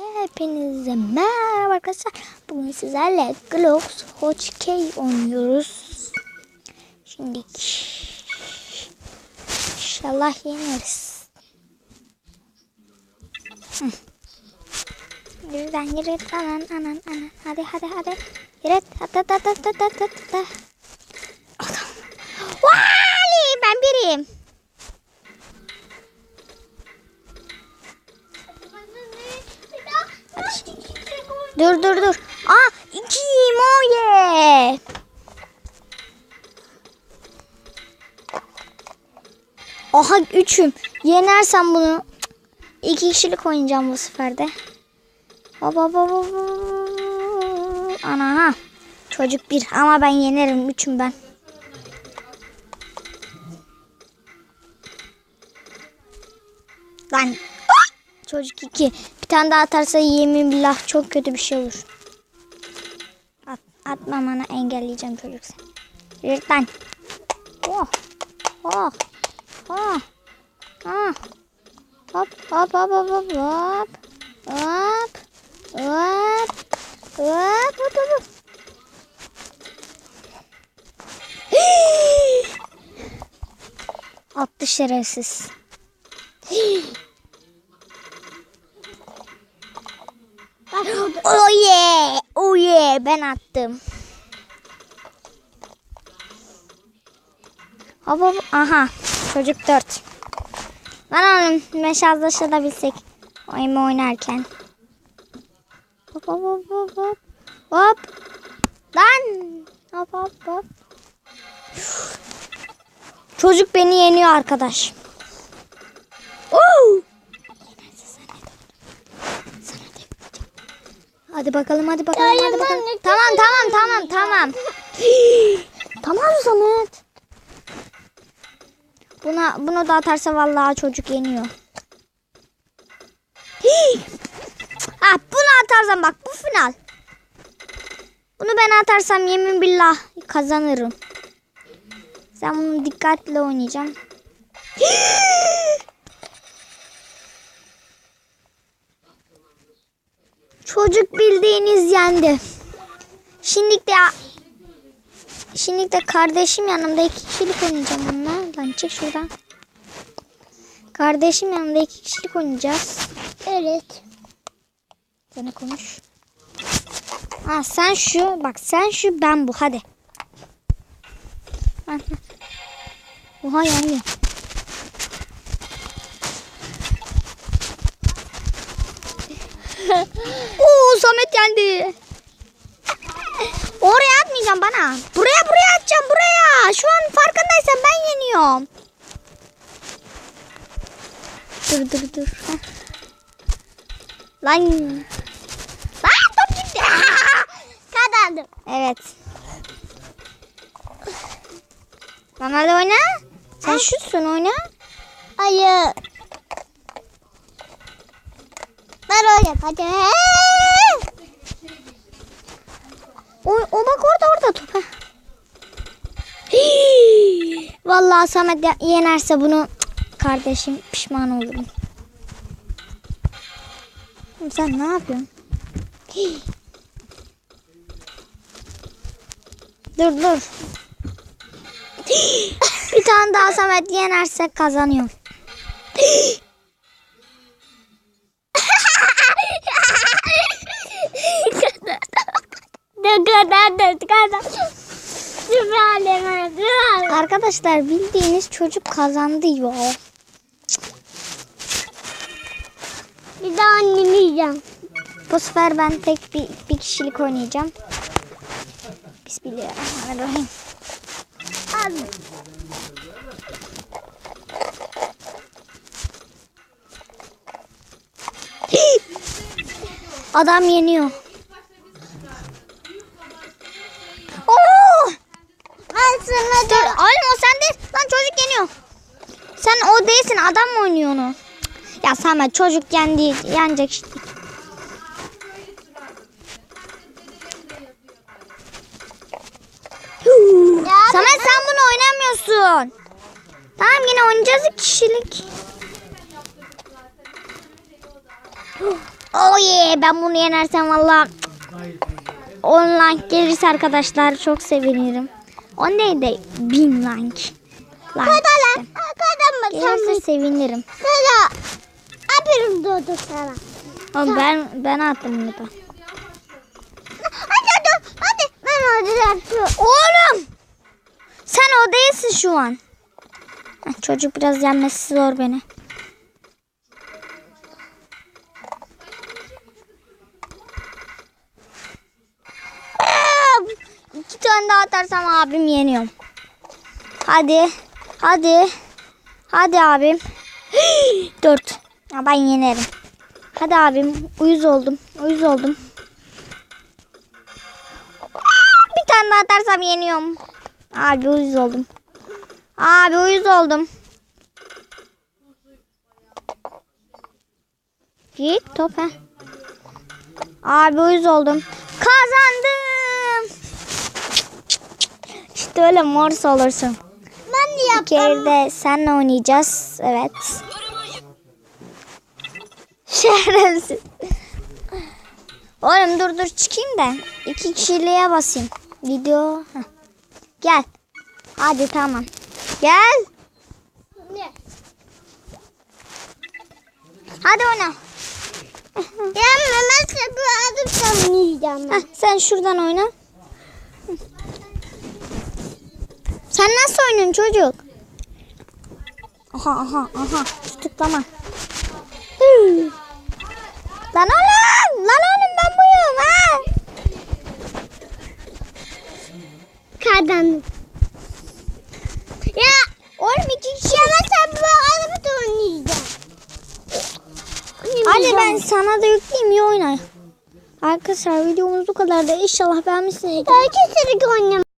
Hepinize merhaba arkadaşlar. Bugün sizlerle Glocks Hot K oynuyoruz. Şimdi inşallah yeneriz. Hı. Yürüden yürü anan anan anan. Hadi hadi hadi. Yürü. Hadi hadi hadi hadi hadi Dur dur dur. Aa ikiyim o ye. Aha üçüm. Yenersem bunu iki kişilik oynayacağım bu sefer de. Baba baba baba. Ana ha. Çocuk bir ama ben yenerim. Üçüm ben. Lan. Çocuk iki. Tane daha atarsa yemin billah çok kötü bir şey olur. At, atmamana engelleyeceğim çocuk. Yürü lan. Oh. Oh. Oh. Ah. Hop hop hop hop hop hop. Hop. Hop. Hop hop hop. Attı şerefsiz. Oh yeah. Oh yeah. Ben attım. Hop hop. Aha. Çocuk dört. Lan oğlum meşazlaşabilsek. Oyunu oynarken. Hop hop hop hop hop. Hop. Lan. Hop hop hop. Çocuk beni yeniyor arkadaş. Hadi bakalım hadi bakalım hadi bakalım. Tamam tamam tamam tamam. tamam Samet. Buna bunu da atarsa vallahi çocuk yeniyor. ah bunu atarsam bak bu final. Bunu ben atarsam yemin billah kazanırım. Sen bunu dikkatli oynayacağım. Çocuk bildiğiniz yendi. Şimdi de Şimdi de kardeşim yanımda iki kişilik oynayacağım onunla. Lan çık şuradan. Kardeşim yanımda iki kişilik oynayacağız. Evet. Sana konuş. Ha sen şu bak sen şu ben bu hadi. Ha, ha. Oha yanıyor. Yendi. Oraya atmayacağım bana. Buraya buraya atacağım buraya. Şu an farkındaysan ben yeniyorum. Dur dur dur. Heh. Lan. Lan top gitti. Kazandım. Evet. Lan hadi oyna. Sen şutsun oyna. Hayır. Ben öyle hadi. O, o bak orada orada top. Vallahi Samet yenerse bunu kardeşim pişman olurum. Sen ne yapıyorsun? Dur dur. Bir tane daha Samet yenerse kazanıyor. Hii! Ne kadar. Süperleme. Arkadaşlar bildiğiniz çocuk kazandı ya. Bir daha annemi yiyeceğim. Bu sefer ben tek bir, bir kişilik oynayacağım. Bismillahirrahmanirrahim. Al. Adam yeniyor. Sen o değilsin. Adam mı oynuyor onu? Ya Samet çocuk yendi. Yenecek işte. Samet sen bunu oynamıyorsun. Tamam yine oynayacağız kişilik. Oh yeah ben bunu yenersem valla online gelirse arkadaşlar çok sevinirim. O de bin like. Kadala. işte. Kadama Gelirse sevinirim. Sana. Aferin doğdu sana. Ama ben ben attım bunu da. Hadi hadi. Hadi. Ben orada yatıyorum. Oğlum! Sen o değilsin şu an. Heh, Çocuk biraz yenmesi zor beni. İki tane daha atarsam abim yeniyorum. Hadi. Hadi. Hadi abim. Dört. Ben yenerim. Hadi abim. Uyuz oldum. Uyuz oldum. Bir tane daha atarsam yeniyorum. Abi uyuz oldum. Abi uyuz oldum. Git top he. Abi uyuz oldum. Kazandım. İşte öyle mors olursun. Ben de Bir yaptım. kere de senle oynayacağız. Evet. Şerefsiz. Oğlum dur dur çıkayım da iki kişiliğe basayım. Video. Heh. Gel. Hadi tamam. Gel. Ne? Hadi oyna. Ya size bu adım oynayacağım. Heh, sen şuradan oyna. Sen nasıl oynuyorsun çocuk? Aha aha aha. Tutuklama. Hı. Lan oğlum. Lan oğlum ben buyum ha. Kazandım. Ya Oğlum iki kişi. ya ben sen bu adımı da oynayacağım. Ali ben sana da yükleyeyim iyi oyna. Arkadaşlar videomuz bu kadar da inşallah beğenmişsiniz. Belki seni oynayacağım.